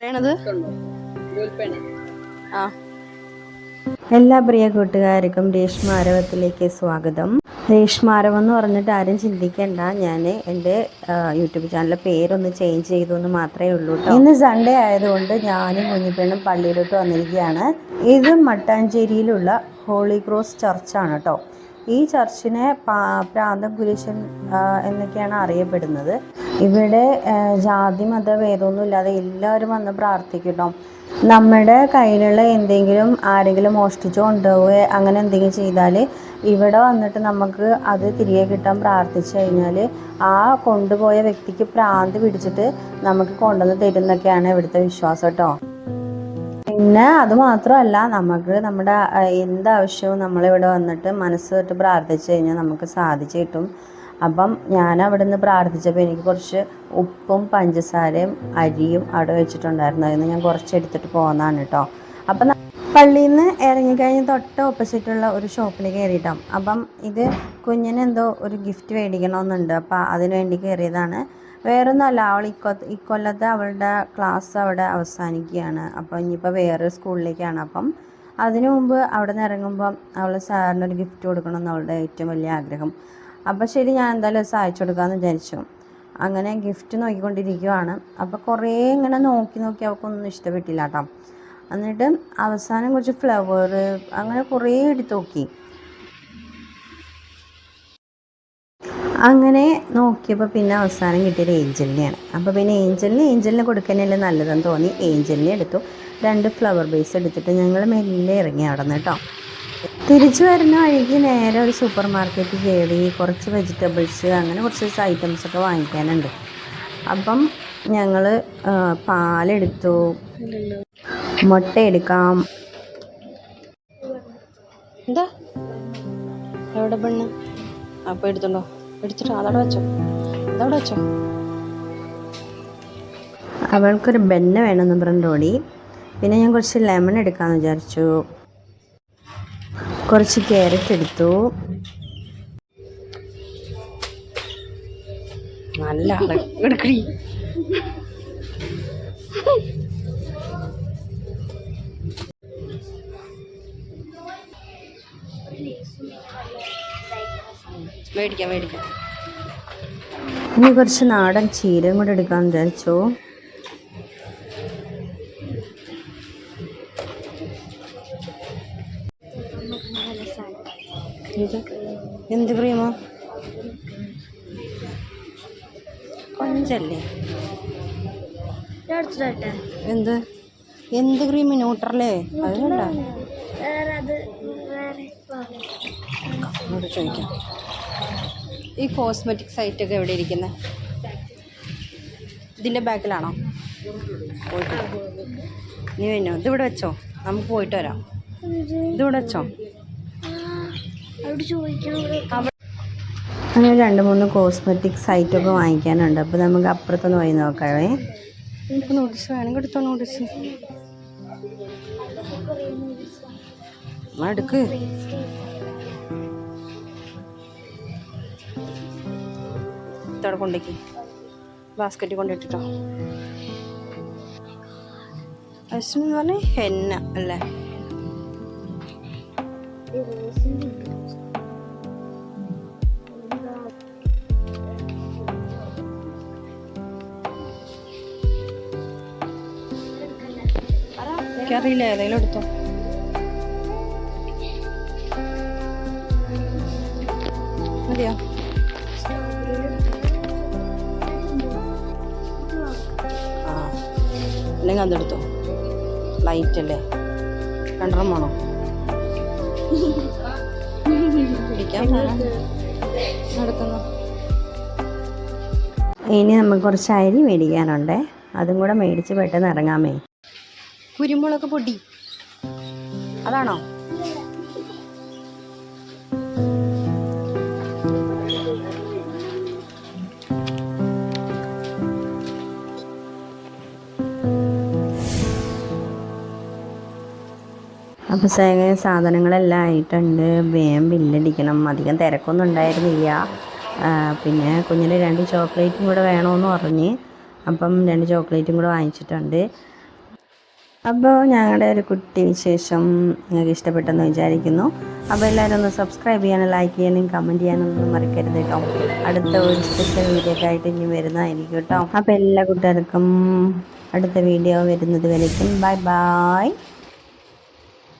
പറയണത് ആ. എല്ലാ പ്രിയ കൂട്ടുകാർക്കും രേഷ്മാരവത്തിലേക്ക് സ്വാഗതം. രേഷ്മാരവം എന്ന് പറഞ്ഞിട്ട് ആരും ചിന്തിക്കേണ്ട. ഞാൻ എന്റെ യൂട്യൂബ് ചാനലിലെ പേരൊന്ന് ചേഞ്ച് ചെയ്തു എന്ന് മാത്രമേ ഉള്ളൂ. ഇന്ന് സൺഡേ ആയതുകൊണ്ട് ഞാനും കുഞ്ഞിപ്പെണ്ണും പള്ളിയിലോട്ട് വന്നിരിക്കുകയാണ്. ഇത് മട്ടാഞ്ചേരിയിലുള്ള ഹോളി ക്രോസ് ചർച്ചാണ് കേട്ടോ ഈ ചർച്ചിനെ പ്രാന്ത കുരിശൻ എന്നൊക്കെയാണ് അറിയപ്പെടുന്നത്. ഇവിടെ ജാതി മത ഭേദമൊന്നും ഇല്ലാതെ എല്ലാവരും വന്ന് പ്രാർത്ഥിക്കട്ടോ. നമ്മുടെ കയ്യിലുള്ള എന്തെങ്കിലും ആരെങ്കിലും മോഷ്ടിച്ചു കൊണ്ടുപോവുക അങ്ങനെ എന്തെങ്കിലും ചെയ്താൽ ഇവിടെ വന്നിട്ട് നമുക്ക് അത് തിരികെ കിട്ടാൻ പ്രാർത്ഥിച്ചു കഴിഞ്ഞാൽ ആ കൊണ്ടുപോയ വ്യക്തിക്ക് പ്രാന്ത് പിടിച്ചിട്ട് നമുക്ക് കൊണ്ടുവന്ന് തരുന്നൊക്കെയാണ് ഇവിടുത്തെ വിശ്വാസം കേട്ടോ. പിന്നെ അത് മാത്രമല്ല നമുക്ക് നമ്മുടെ എന്താവശ്യവും നമ്മളിവിടെ വന്നിട്ട് മനസ്സ് തൊട്ട് പ്രാർത്ഥിച്ചു കഴിഞ്ഞാൽ നമുക്ക് സാധിച്ചു കിട്ടും. അപ്പം ഞാൻ അവിടെ നിന്ന് പ്രാർത്ഥിച്ചപ്പോൾ എനിക്ക് കുറച്ച് ഉപ്പും പഞ്ചസാരയും അരിയും അവിടെ വെച്ചിട്ടുണ്ടായിരുന്നു. അതിൽ നിന്ന് ഞാൻ കുറച്ച് എടുത്തിട്ട് പോകുന്നതാണ് കേട്ടോ അപ്പം പള്ളിയിൽ നിന്ന് ഇറങ്ങിക്കഴിഞ്ഞ് തൊട്ട് ഓപ്പോസിറ്റുള്ള ഒരു ഷോപ്പിൽ കയറിയിട്ടാം. അപ്പം ഇത് കുഞ്ഞിനെന്തോ ഒരു ഗിഫ്റ്റ് മേടിക്കണമെന്നുണ്ട്. അപ്പം അതിന് വേണ്ടി കയറിയതാണ്. വേറൊന്നുമല്ല അവൾ ഇക്കൊ ഇക്കൊല്ലത്തെ അവളുടെ ക്ലാസ് അവിടെ അവസാനിക്കുകയാണ്. അപ്പോൾ ഇനിയിപ്പോൾ വേറെ സ്കൂളിലേക്കാണ്. അപ്പം അതിനു മുമ്പ് അവിടെ നിന്ന് ഇറങ്ങുമ്പം അവൾ സാറിന് ഒരു ഗിഫ്റ്റ് കൊടുക്കണമെന്ന് അവളുടെ ഏറ്റവും വലിയ ആഗ്രഹം. അപ്പോൾ ശരി ഞാൻ എന്തായാലും സഹായിച്ചു കൊടുക്കാമെന്ന് വിചാരിച്ചു. അങ്ങനെ ഗിഫ്റ്റ് നോക്കിക്കൊണ്ടിരിക്കുവാണ്. അപ്പോൾ കുറേ ഇങ്ങനെ നോക്കി നോക്കി അവൾക്കൊന്നും ഇഷ്ടപ്പെട്ടില്ല കേട്ടോ. എന്നിട്ട് അവസാനം കുറച്ച് ഫ്ലവർ അങ്ങനെ കുറേ എടുത്ത് നോക്കി. അങ്ങനെ നോക്കിയപ്പോൾ പിന്നെ അവസാനം കിട്ടിയത് ഏഞ്ചലിനെയാണ്. അപ്പോൾ പിന്നെ ഏഞ്ചലിന് ഏഞ്ചലിനെ കൊടുക്കാനല്ലേ നല്ലതെന്ന് തോന്നി. ഏഞ്ചലിനെ എടുത്തു. രണ്ട് ഫ്ലവർ ബേസ് എടുത്തിട്ട് ഞങ്ങൾ മെല്ലെ ഇറങ്ങി അവിടെ നിന്ന് കേട്ടോ. തിരിച്ചു വരുന്ന വഴിക്ക് നേരെ ഒരു സൂപ്പർ മാർക്കറ്റിൽ കയറി കുറച്ച് വെജിറ്റബിൾസ് അങ്ങനെ കുറച്ച് ഐറ്റംസ് ഒക്കെ വാങ്ങിക്കാനുണ്ട്. അപ്പം ഞങ്ങൾ പാലെടുത്തു. മുട്ട എടുക്കാം. എന്താ? എവിടെ പെണ്ണ്? അപ്പോൾ എടുത്തുണ്ടോ? എടുത്തിട്ടോ അതവിടെ വെച്ചോ. അതവിടെ വെച്ചോ. അവൾക്കൊരു ബെന്ന വേണമെന്ന് പറഞ്ഞു ഓടി. പിന്നെ ഞാൻ കുറച്ച് ലെമൺ എടുക്കാമെന്ന് വിചാരിച്ചു. കുറച്ച് ക്യാരറ്റ് എടുത്തു. നല്ല മേടിക്കാം മേടിക്കാം. ഇനി കുറച്ച് നാടൻ ചീരയും കൂടെ എടുക്കാമെന്ന് വിചാരിച്ചു. എന്ത് പ്രിയമോ കൊഞ്ചല്ലേ? എന്ത്? എന്ത് ക്രീം ന്യൂട്രലേ? അതുകൊണ്ടാ എന്നോട് ചോദിക്കാം. ഈ കോസ്മെറ്റിക് സൈറ്റൊക്കെ എവിടെ ഇരിക്കുന്നത് ഇതിന്റെ ബാക്കിലാണോ? പോയിട്ട്. നീ വന്നോ. ഇതിവിടെ വെച്ചോ. നമുക്ക് പോയിട്ട് വരാം. ഇതിവിടെ വെച്ചോ. അങ്ങനെ രണ്ട് മൂന്ന് കോസ്മെറ്റിക് സൈറ്റൊക്കെ വാങ്ങിക്കാനുണ്ട്. അപ്പോൾ നമുക്ക് അപ്പുറത്തൊന്ന് പോയി നോക്കാവേ. നമുക്ക് നോട്ടീസ് വേണമെങ്കിൽ എടുത്തോ നോട്ടീസ് എടുക്ക്. ഇതവിടെ കൊണ്ടേക്ക്. ബാസ്ക്കറ്റിൽ കൊണ്ടിട്ടിട്ടോ. അശ്വിൻ എന്ന് പറഞ്ഞാൽ ഹെന്ന അല്ലേ? എനിക്കറിയില്ല ഏതെങ്കിലും എടുത്തോ. മതിയോ? അല്ലെങ്കിൽ അതെടുത്തോ ലൈറ്റ് അല്ലേ? രണ്ടെണ്ണം വേണോ? ഇനി നമുക്ക് കുറച്ച് അരി മേടിക്കാനുണ്ട്. അതും കൂടെ മേടിച്ച് പെട്ടെന്ന് ഇറങ്ങാമേ കുരുമുളക് പൊടി. അതാണോ? അപ്പോൾ സാധനങ്ങളെല്ലാം ആയിട്ടുണ്ട്. വേഗം ബില്ലടിക്കണം. അധികം തിരക്കൊന്നും ഉണ്ടായിരുന്നില്ല. പിന്നെ കുഞ്ഞിന് രണ്ട് ചോക്ലേറ്റും കൂടെ വേണമെന്ന് പറഞ്ഞ് അപ്പം രണ്ട് ചോക്ലേറ്റും കൂടെ വാങ്ങിച്ചിട്ടുണ്ട്. അപ്പോൾ ഞങ്ങളുടെ ഒരു കുട്ടി വിശേഷം നിങ്ങൾക്ക് ഇഷ്ടപ്പെട്ടെന്ന് വിചാരിക്കുന്നു. അപ്പോൾ എല്ലാവരും ഒന്ന് സബ്സ്ക്രൈബ് ചെയ്യാനും ലൈക്ക് ചെയ്യാനും കമന്റ് ചെയ്യാനും ഒന്നും മറക്കരുത് കേട്ടോ. അടുത്ത ഒരു സ്പെഷ്യൽ വീഡിയോ ആയിട്ട് ഇനി വരുന്നതായിരിക്കും കേട്ടോ. അപ്പോൾ എല്ലാ കൂട്ടുകാർക്കും അടുത്ത വീഡിയോ വരുന്നത് വരയ്ക്കും. Bye bye